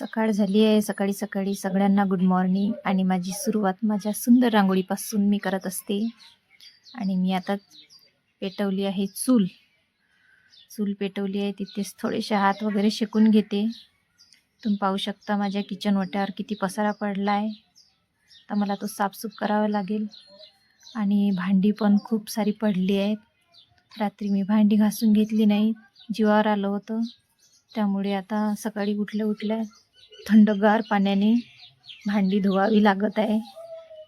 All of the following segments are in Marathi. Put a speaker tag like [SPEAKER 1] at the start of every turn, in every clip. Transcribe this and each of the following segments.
[SPEAKER 1] सकाळ झाली आहे. सकाळी सकाळी सगळ्यांना गुड मॉर्निंग आणि माझी सुरुवात माझ्या सुंदर रांगोळीपासून मी करत असते. आणि मी आता पेटवली आहे चूल. चूल पेटवली आहे. तिथेच थोडेसे हात वगैरे शेकून घेते. तुम्ही पाहू शकता माझ्या किचन ओट्यावर किती पसारा पडला आहे तर मला तो साफसूफ करावा लागेल. आणि भांडी पण खूप सारी पडली आहेत. रात्री मी भांडी घासून घेतली नाही जीवावर आलं होतं. त्यामुळे आता सकाळी उठल्या उठल्या थंडगार पाण्याने भांडी धुवावी लागत आहे.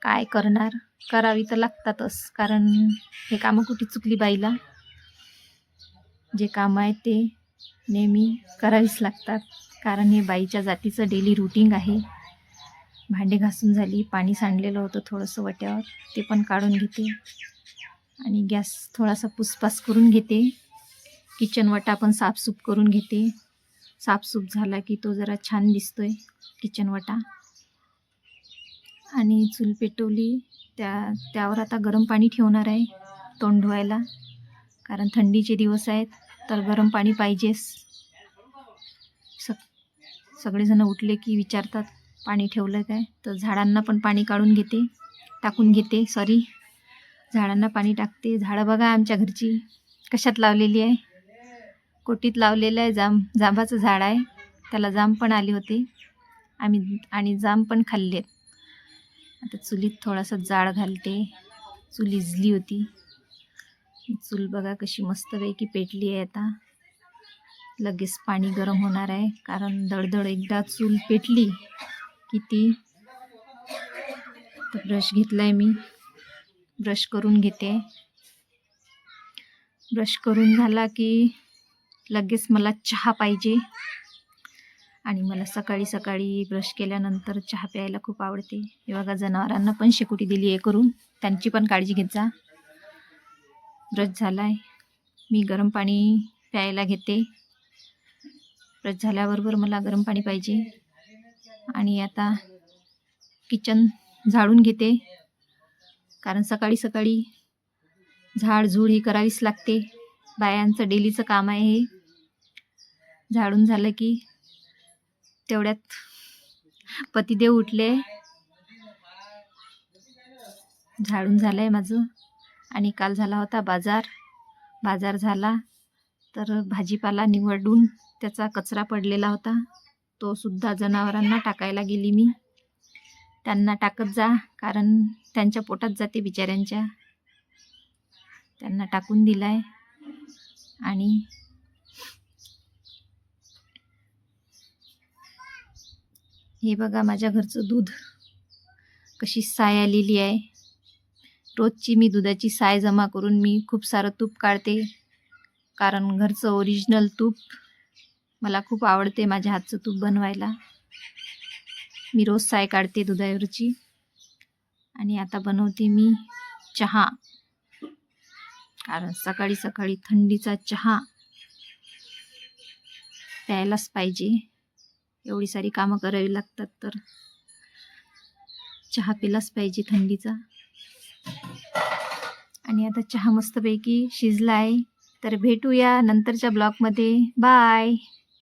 [SPEAKER 1] काय करणार? करावी तर लागतातच कारण हे कामं कुठे चुकली बाईला? जे काम आहे ते नेहमी करावीच लागतात कारण हे बाईच्या जातीचं डेली रुटीन आहे. भांडे घासून झाली पाणी सांडलेलं होतं थोडंसं वट्यावर ते पण काढून घेते. आणि गॅस थोडासा पुसपास करून घेते. किचन वटा पण साफसूफ करून घेते. साफसूफ झाला की तो जरा छान दिसतोय किचन किचनवटा आणि चूल पेटवली. त्या त्यावर आता गरम पाणी ठेवणार आहे तोंड धुवायला. कारण थंडीचे दिवस आहेत तर गरम पाणी पाहिजेच. सग सगळेजण उठले की विचारतात पाणी ठेवलं काय? तर झाडांना पण पाणी काढून घेते टाकून घेते सॉरी झाडांना पाणी टाकते. झाडं बघा आमच्या घरची कशात लावलेली आहे? कोटीत लावलेलं आहे जाम जांबाचं झाड आहे. त्याला जाम पण आले होते. आम्ही आणि जाम पण खाल्ले आता चुलीत थोडासा जाळ घालते. चूल इजली होती. चूल बघा कशी मस्तपैकी पेटली आहे आता. लगेच पाणी गरम होणार आहे कारण दडदड एकदा चूल पेटली की ती तर ब्रश घेतला आहे मी. ब्रश करून घेते. ब्रश करून झाला की लगेच मला चहा पाहिजे. आणि मला सकाळी सकाळी ब्रश केल्यानंतर चहा प्यायला खूप आवडते. हे बघा जनावरांना पण शेकोटी दिली आहे करून. त्यांची पण काळजी घेत जा. ब्रश झाला आहे मी गरम पाणी प्यायला घेते. ब्रश झाल्याबरोबर मला गरम पाणी पाहिजे. आणि आता किचन झाडून घेते. कारण सकाळी सकाळी झाडझूड ही करावीच लागते. बायांचं डेलीचं काम आहे हे. झाडून झालं की तेवढ्यात पतिदेव उठले. झाडून झालं आहे माझं. आणि काल झाला होता बाजार. बाजार झाला तर भाजीपाला निवडून त्याचा कचरा पडलेला होता. तो सुद्धा जनावरांना टाकायला गेली मी. त्यांना टाकत जा कारण त्यांच्या पोटात जाते बिचाऱ्यांच्या. त्यांना टाकून दिलाय. आणि हे बघा माझ्या घरचं दूध कशी साय आलेली आहे. रोजची मी दुधाची साय जमा करून मी खूप सारं तूप काढते कारण घरचं ओरिजिनल तूप मला खूप आवडते माझ्या हातचं तूप बनवायला. मी रोज साय काढते दुधावरची आणि आता बनवते मी चहा कारण सकाळी सकाळी थंडीचा चहा प्यायलाच पाहिजे. एवढी सारी कामं करावी लागतात तर चहा पिलाच पाहिजे थंडीचा. आणि आता चहा मस्तपैकी शिजला आहे तर भेटूया नंतरच्या ब्लॉगमध्ये. बाय!